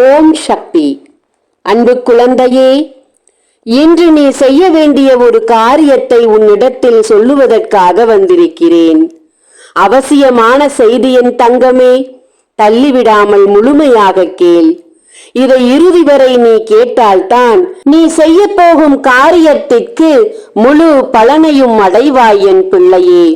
ஓம் சக்தி. அன்பு குழந்தையே இன்று நீ செய்ய வேண்டிய ஒரு காரியத்தை உன்னிடத்தில் சொல்லுவதற்காக வந்திருக்கிறேன். அவசியமான செய்தி என் தங்கமே தள்ளிவிடாமல் முழுமையாக கேள். இதை இறுதி வரை நீ கேட்டால்தான் நீ செய்ய போகும் காரியத்திற்கு முழு பலனையும் அடைவாய் என் பிள்ளையே.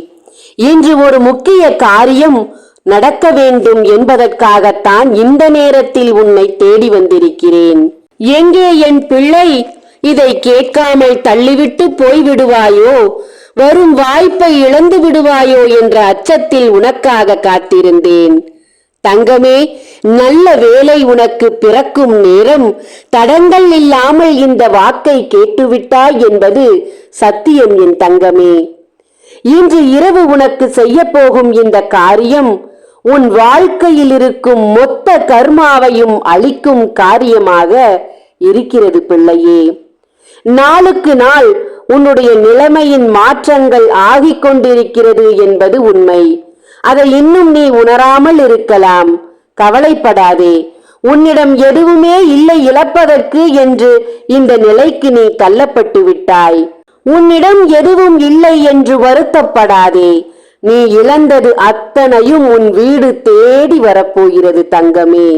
இன்று ஒரு முக்கிய காரியம் நடக்க வேண்டும் என்பதற்காகத்தான் இந்த நேரத்தில் உன்னை தேடி வந்திருக்கிறேன். எங்கே என் பிள்ளை? இதை கேட்காமல் தள்ளிவிட்டு போய்விடுவாயோ? வரும் வாய்ப்பை இழந்து விடுவாயோ என்ற அச்சத்தில் உனக்காக காத்திருந்தேன். தங்கமே நல்ல வேலை உனக்கு பிறக்கும் நேரம். தடங்கள் இல்லாமல் இந்த வாக்கை கேட்டுவிட்டாய் என்பது சத்தியம் என் தங்கமே. இன்று இரவு உனக்கு செய்யப்போகும் இந்த காரியம் உன் வாழ்க்கையில் இருக்கும் மொத்த கர்மாவையும் அழிக்கும் காரியமாக இருக்கிறது பிள்ளையே. நாளுக்கு நாள் உன்னுடைய நிலைமையின் மாற்றங்கள் ஆகிக் கொண்டிருக்கிறது என்பது உண்மை. அதை இன்னும் நீ உணராமல் இருக்கலாம். கவலைப்படாதே. உன்னிடம் எதுவுமே இல்லை இழப்பதற்கு என்று இந்த நிலைக்கு நீ தள்ளப்பட்டு விட்டாய். உன்னிடம் எதுவும் இல்லை என்று வருத்தப்படாதே. நீ இழந்தது அத்தனையும் உன் வீடு தேடி வரப்போகிறது தங்கமே.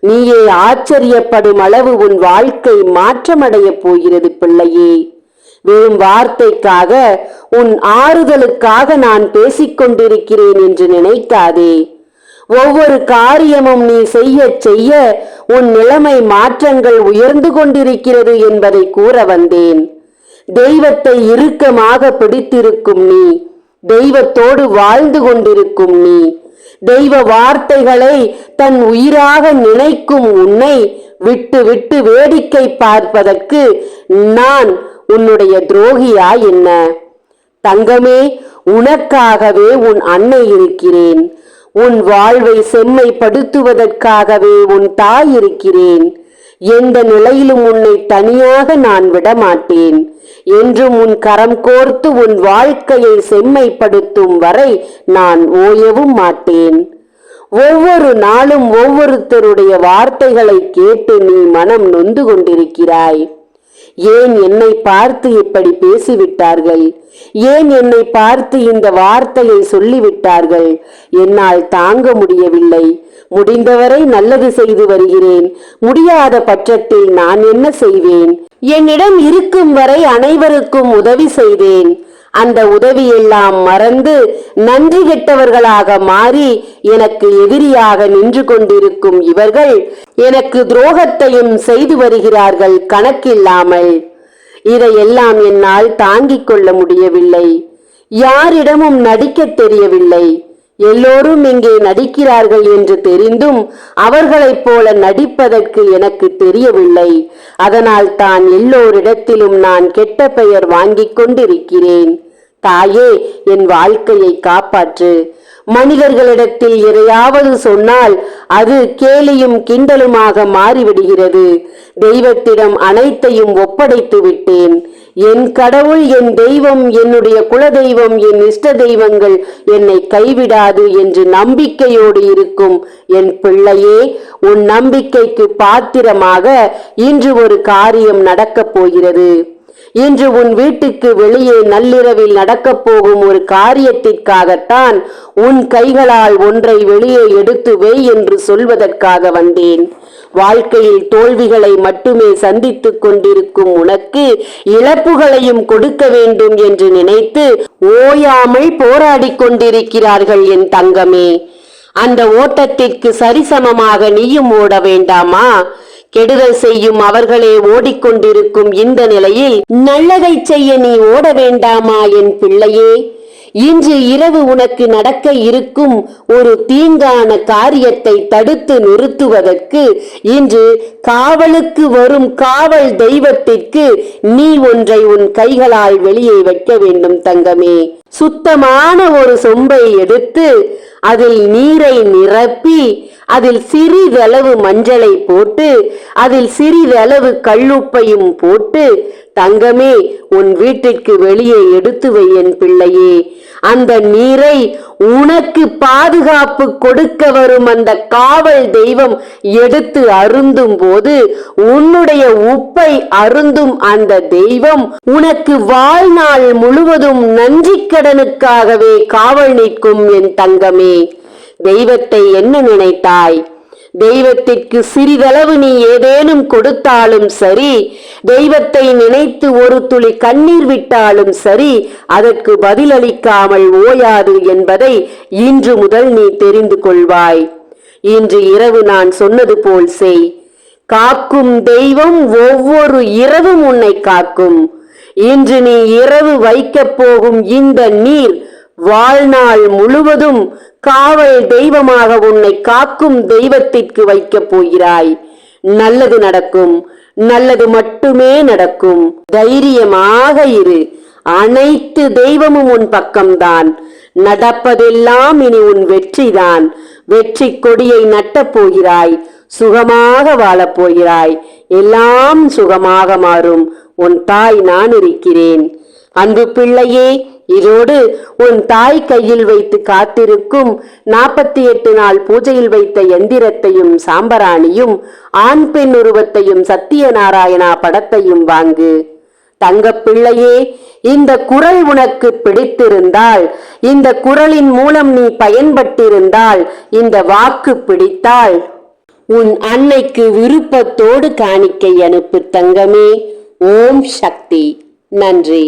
நீயே ஆச்சரியப்படும் அளவு உன் வாழ்க்கை மாற்றமடையப் போகிறது பிள்ளையே. வெறும் வார்த்தைக்காக உன் ஆறுதலுக்காக நான் பேசிக்கொண்டிருக்கிறேன் என்று நினைக்காதே. ஒவ்வொரு காரியமும் நீ செய்ய செய்ய உன் நிலைமை மாற்றங்கள் உயர்ந்து கொண்டிருக்கிறது என்பதை கூற வந்தேன். தெய்வத்தை இறுக்கமாக பிடித்திருக்கும் நீ தெய்வத்தோடு வாழ்ந்து கொண்டிருக்கும் நீ. தெய்வ வார்த்தைகளை தன் உயிராக நினைக்கும் உன்னை விட்டு விட்டு வேடிக்கை பார்ப்பதற்கு நான் உன்னுடைய துரோகியா என்ன? தங்கமே உனக்காகவே உன் அன்னை இருக்கிறேன். உன் வாழ்வை செம்மைப்படுத்துவதற்காகவே உன் தாய் இருக்கிறேன். எந்த நிலையிலும் உன்னை தனியாக நான் விடமாட்டேன். என்றும் உன் கரம் கோர்த்து உன் வாழ்க்கையை செம்மைப்படுத்தும் வரை நான் ஓயவும் மாட்டேன். ஒவ்வொரு நாளும் ஒவ்வொருத்தருடைய வார்த்தைகளை கேட்டு நீ மனம் நொந்து கொண்டிருக்கிறாய். ஏன் என்னை பார்த்து இப்படி பேசிவிட்டார்கள்? ஏன் என்னை பார்த்து இந்த வார்த்தையை சொல்லிவிட்டார்கள்? என்னால் தாங்க முடியவில்லை. முடிந்தவரை நல்லது செய்து வருகிறேன். முடியாத பட்சத்தில் நான் என்ன செய்வேன்? என்னிடம் இருக்கும் வரை அனைவருக்கும் உதவி செய்தேன் அந்த உதவியெல்லாம் மறந்து நன்றி கெட்டவர்களாக மாறி எனக்கு எதிரியாக நின்று கொண்டிருக்கும் இவர்கள் எனக்கு துரோகத்தையும் செய்து வருகிறார்கள் கணக்கில்லாமல். இதையெல்லாம் என்னால் தாங்கிக் கொள்ள முடியவில்லை. யாரிடமும் நடிக்கத் தெரியவில்லை. எல்லோரும் இங்கே நடிக்கிறார்கள் என்று தெரிந்தும் அவர்களைப் போல நடிப்பதற்கு எனக்கு தெரியவில்லை. அதனால் தான் எல்லோரிடத்திலும் நான் கெட்ட பெயர் வாங்கிக் கொண்டிருக்கிறேன். தாயே என் வாழ்க்கையை காப்பாற்று. மனிதர்களிடத்தில் எதையாவது சொன்னால் அது கேலியும் கிண்டலுமாக மாறிவிடுகிறது. தெய்வத்திடம் அனைத்தையும் ஒப்படைத்து விட்டேன் என் கடவுள் என் தெய்வம் என்னுடைய குலதெய்வம் என் இஷ்ட தெய்வங்கள் என்னை கைவிடாது என்று நம்பிக்கையோடு இருக்கும் என் பிள்ளையே உன் நம்பிக்கைக்கு பாத்திரமாக இன்று ஒரு காரியம் நடக்கப் போகிறது. இன்று உன் வீட்டுக்கு வெளியே நள்ளிரவில் நடக்கப் போகும் ஒரு காரியத்திற்காகத்தான் உன் கைகளால் ஒன்றை வெளியே எடுத்து வை என்று சொல்வதற்காக வந்தேன். வாழ்க்கையில் தோல்விகளை மட்டுமே சந்தித்துக் கொண்டிருக்கும் உனக்கு இழப்புகளையும் கொடுக்க வேண்டும் என்று நினைத்து ஓயாமல் போராடிக் கொண்டிருக்கிறார்கள் என் தங்கமே. அந்த ஓட்டத்திற்கு சரிசமமாக நீயும் ஓட வேண்டாமா? கெடுதல் செய்யும் அவர்களே ஓடிக்கொண்டிருக்கும் இந்த நிலையில் நல்லதை செய்ய நீ ஓட வேண்டாமா என் பிள்ளையே? இன்று இரவு உனக்கு நடக்க இருக்கும் ஒரு தீங்கான காரியத்தை தடுத்து நிறுத்துவதற்கு இன்று காவலுக்கு வரும் காவல் தெய்வத்திற்கு நீ ஒன்றை உன் கைகளால் வெளியே வைக்க வேண்டும் தங்கமே. சுத்தமான ஒரு சொம்பை எடுத்து அதில் நீரை நிரப்பி அதில் சிறிதளவு மஞ்சளை போட்டு அதில் சிறிதளவு கல்லுப்பையும் போட்டு தங்கமே உன் வீட்டிற்கு வெளியே எடுத்து வை என் பிள்ளையே. அந்த நீரை உனக்கு பாதுகாப்பு கொடுக்க வரும் அந்த காவல் தெய்வம் எடுத்து அருந்தும் போது உன்னுடைய உப்பை அருந்தும் அந்த தெய்வம் உனக்கு வாழ்நாள் முழுவதும் நன்றி கடனுக்காகவே காவல் நிற்கும் என் தங்கமே. தெய்வத்தை என்ன நினைத்தாய்? தெய்வத்திற்கு சிறிதளவு நீ ஏதேனும் கொடுத்தாலும் சரி தெய்வத்தை நினைத்து ஒரு துளி கண்ணீர் விட்டாலும் சரி அதற்கு பதிலளிக்காமல் ஓயாது என்பதை இன்று முதல் நீ தெரிந்து கொள்வாய். இன்று இரவு நான் சொன்னது போல் செய். காக்கும் தெய்வம் ஒவ்வொரு இரவும் உன்னை காக்கும். இன்று நீ இரவு வைக்கப் போகும் இந்த நீர் வாழ்நாள் முழுவதும் காவல் தெய்வமாக உன்னை காக்கும் தெய்வத்திற்கு வைக்கப் போகிறாய். நல்லது நடக்கும் நல்லது மட்டுமே நடக்கும். தைரியமாக இரு. அனைத்து தெய்வமும் உன் பக்கம்தான். நடப்பதெல்லாம் இனி உன் வெற்றிதான். வெற்றி கொடியை நட்டப் போகிறாய். சுகமாக வாழப் போகிறாய். எல்லாம் சுகமாக மாறும். உன் தாய் நான் இருக்கிறேன். அன்பு பிள்ளையே இதோடு உன் தாய் கையில் வைத்து காத்திருக்கும் நாற்பத்தி எட்டு நாள் பூஜையில் வைத்த எந்திரத்தையும் சாம்பராணியும் ஆண் பெண் உருவத்தையும் சத்தியநாராயணா படத்தையும் வாங்கு. தங்கப்பிள்ளையே இந்த குரல் உனக்கு பிடித்திருந்தால் இந்த குரலின் மூலம் நீ பயன்பட்டிருந்தால் இந்த வாக்கு பிடித்தால் உன் அன்னைக்கு விருப்பத்தோடு காணிக்கை அனுப்பு தங்கமே. ஓம் சக்தி. நன்றி.